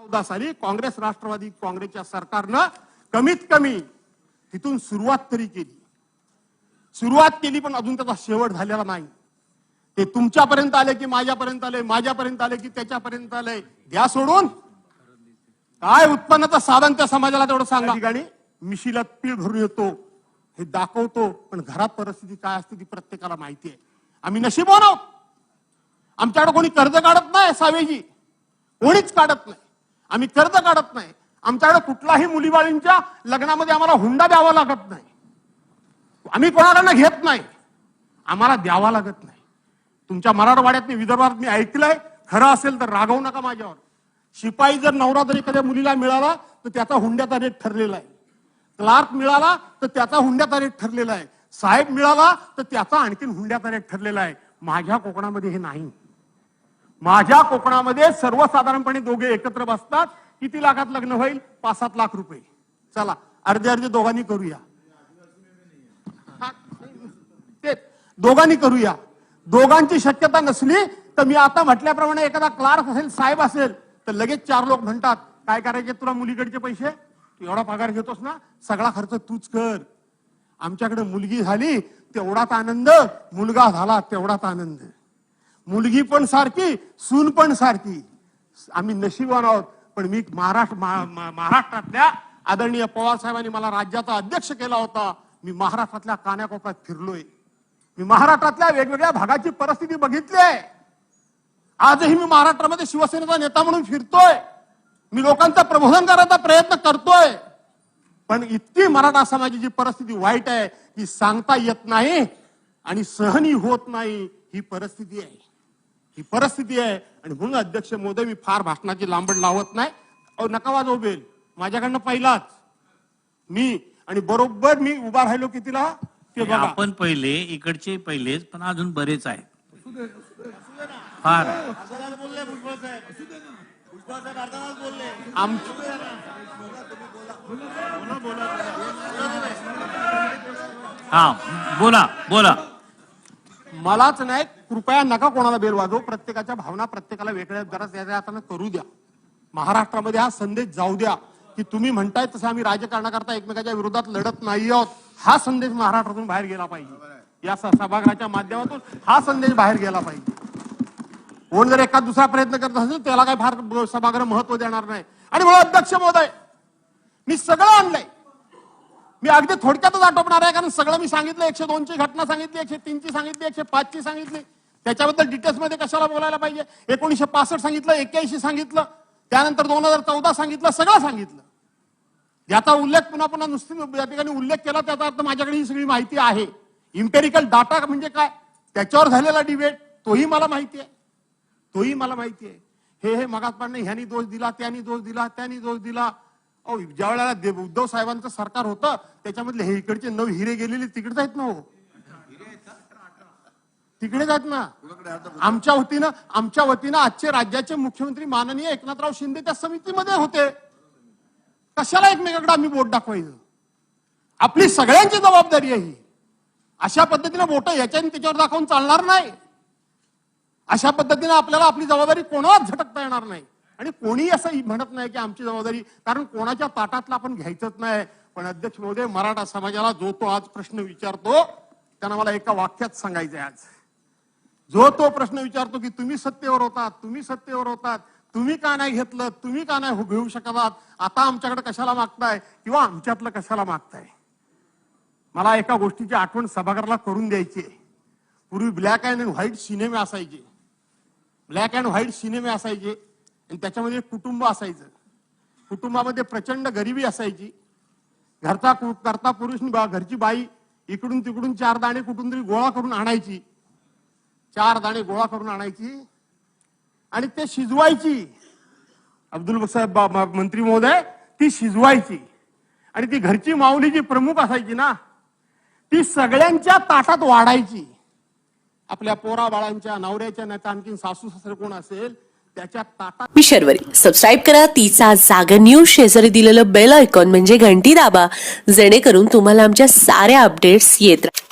चौदा साली काँग्रेस राष्ट्रवादी काँग्रेसच्या सरकारनं कमीत कमी तिथून सुरुवात तरी केली. सुरुवात केली पण अजून त्याचा शेवट झालेला नाही. ते तुमच्यापर्यंत आले की माझ्यापर्यंत आले माझ्यापर्यंत आले की त्याच्यापर्यंत आले द्या सोडून. काय उत्पन्नाचं साधन त्या समाजाला तेवढं सांगा. ठिकाणी मिशीला पीळ भरून येतो हे दाखवतो पण घरात परिस्थिती काय असते ती प्रत्येकाला माहिती आहे. आम्ही नशीब आहोत. आमच्याकडे कोणी कर्ज काढत नाही सावेजी कोणीच काढत नाही. आम्ही कर्ज काढत नाही. आमच्याकडे कुठलाही मुलीबाळींच्या लग्नामध्ये आम्हाला हुंडा द्यावा लागत नाही. आम्ही कोणाकडनं घेत नाही. आम्हाला द्यावा लागत नाही. तुमच्या मराठवाड्यात मी विदर्भात मी ऐकलंय खरं असेल तर रागवू नका माझ्यावर. शिपाई जर नवरा जर एखाद्या मुलीला मिळाला तर त्याचा हुंड्याचा रेट ठरलेला आहे. क्लार्क मिळाला तर त्याचा हुंड्याचा रेट ठरलेला आहे. साहेब मिळाला तर त्याचा आणखीन हुंड्याचा रेट ठरलेला आहे. माझ्या कोकणामध्ये हे नाही. माझ्या कोकणामध्ये सर्वसाधारणपणे दोघे एकत्र बसतात. किती लाखात लग्न होईल? पाच सात लाख रुपये. चला अर्धे अर्धे दोघांनी करूया. दोघांनी करूया. दोघांची शक्यता नसली तर मी आता म्हटल्याप्रमाणे एखादा क्लार्क असेल साहेब असेल तर लगेच चार लोक म्हणतात काय करायचे तुला मुलीकडचे पैसे? तू एवढा पगार घेतोस ना सगळा खर्च तूच कर. आमच्याकडे मुलगी झाली तेवढाच आनंद मुलगा झाला तेवढाच आनंद. मुलगी पण सारखी सून पण सारखी. आम्ही नशीबवान आहोत पण मी महाराष्ट्र महा- महाराष्ट्रातल्या आदरणीय पवार साहेबांनी मला राज्याचा अध्यक्ष केला होता. मी महाराष्ट्रातल्या कान्याकोपऱ्यात फिरलोय. मी महाराष्ट्रातल्या वेगवेगळ्या भागाची परिस्थिती बघितली आहे आजही मी महाराष्ट्रामध्ये शिवसेनेचा नेता म्हणून फिरतोय. मी लोकांचं प्रबोधन करायचा प्रयत्न करतोय. पण इतकी मराठा समाजाची परिस्थिती वाईट आहे की सांगता येत नाही आणि सहनी होत नाही ही परिस्थिती आहे. ही परिस्थिती आहे. आणि म्हणून अध्यक्ष मोदी मी फार भाषणाची लांबड लावत नाही. अहो नका वाजव बेल माझ्याकडनं पहिलाच. मी आणि बरोबर मी उभा राहिलो कितीला ते बघा. आपण पहिले इकडचे पहिलेच पण अजून बरेच आहेत. फार. हा बोला बोला. मलाच नाही कृपया नका कोणाला बेल वाजवू. प्रत्येकाच्या भावना प्रत्येकाला वेगळ्या जरा त्याच्या हाताने करू द्या. महाराष्ट्रामध्ये हा संदेश जाऊ द्या. की तुम्ही म्हणताय तसं आम्ही राजकारणाकरता एकमेकाच्या विरोधात लढत नाही आहोत. हा संदेश महाराष्ट्रातून बाहेर गेला पाहिजे. या सभागृहाच्या माध्यमातून हा संदेश बाहेर गेला पाहिजे. कोण जर एका दुसरा प्रयत्न करत असेल त्याला काय फार सभागृह महत्त्व देणार नाही. आणि म्हणून अध्यक्ष महोदय मी सगळं आणलंय. मी अगदी थोडक्यातच आटोपणार आहे कारण सगळं मी सांगितलं. एकशे दोनची घटना सांगितली एकशे तीनची सांगितली एकशे पाचची सांगितली. त्याच्याबद्दल डिटेल्समध्ये कशाला बोलायला पाहिजे? एकोणीशे पासष्ट सांगितलं एक्क्याऐंशी सांगितलं त्यानंतर दोन हजार चौदा सांगितलं सगळं सांगितलं. याचा उल्लेख पुन्हा पुन्हा नुसती या ठिकाणी उल्लेख केला त्याचा अर्थ माझ्याकडे ही सगळी माहिती आहे. इम्पेरिकल डाटा म्हणजे काय? त्याच्यावर झालेला डिबेट तोही मला माहिती आहे. तोही मला माहिती आहे. हे हे मगात ह्यानी दोष दिला त्यांनी दोष दिला त्यांनी दोष दिला. अहो ज्या वेळेला उद्धव साहेबांचं सरकार होतं त्याच्यामधले हे इकडचे नऊ हिरे गेलेले तिकडेच आहेत ना हो. तिकडे जात ना. आमच्या वतीनं आमच्या वतीनं आजचे राज्याचे मुख्यमंत्री माननीय एकनाथराव शिंदे त्या समितीमध्ये होते. कशाला एकमेकाकडे आम्ही बोट दाखवायचं? आपली सगळ्यांची जबाबदारी आहे ही. अशा पद्धतीने बोट याच्याने त्याच्यावर दाखवून चालणार नाही. अशा पद्धतीने आपल्याला आपली जबाबदारी कोणालाच झटकता येणार नाही. आणि कोणी असं म्हणत नाही की आमची जबाबदारी कारण कोणाच्या ताटातला आपण घ्यायचंच नाही. पण अध्यक्ष महोदय मराठा समाजाला जो तो आज प्रश्न विचारतो त्यांना मला एका वाक्यात सांगायचं आहे आज. जो तो प्रश्न विचारतो की तुम्ही सत्तेवर होतात तुम्ही सत्तेवर होतात तुम्ही का नाही घेतलं तुम्ही का नाही घेऊ शकतात आता आमच्याकडे कशाला मागताय किंवा आमच्यातलं कशाला मागताय? मला एका गोष्टीची आठवण सभागृहाला करून द्यायची पूर्वी ब्लॅक अँड व्हाईट सिनेमे असायचे. ब्लॅक अँड व्हाईट सिनेमे असायचे. आणि त्याच्यामध्ये कुटुंब असायचं. कुटुंबामध्ये प्रचंड गरिबी असायची. घरचा करता पुरुष बा- घरची बाई इकडून तिकडून चार दाणे कुठून तरी गोळा करून आणायची. चार दाणे गोळा करून आणायची आणि ते शिजवायची. अब्दुल साहेब मंत्री महोदय ती शिजवायची. आणि ती घरची माऊली जी प्रमुख असायची ना ती सगळ्यांच्या ताटात वाढायची. आपल्या पोरा बाळांच्या नवऱ्याच्या नाही आणखी सासू सासरे कोण असेल त्याच्या ताटात मी शर्वरी. सबस्क्राईब करा तिचा जागा न्यूज शेजारी दिलेलं बेल आयकॉन म्हणजे घंटी दाबा. जेणेकरून तुम्हाला आमच्या साऱ्या अपडेट्स येत राहतील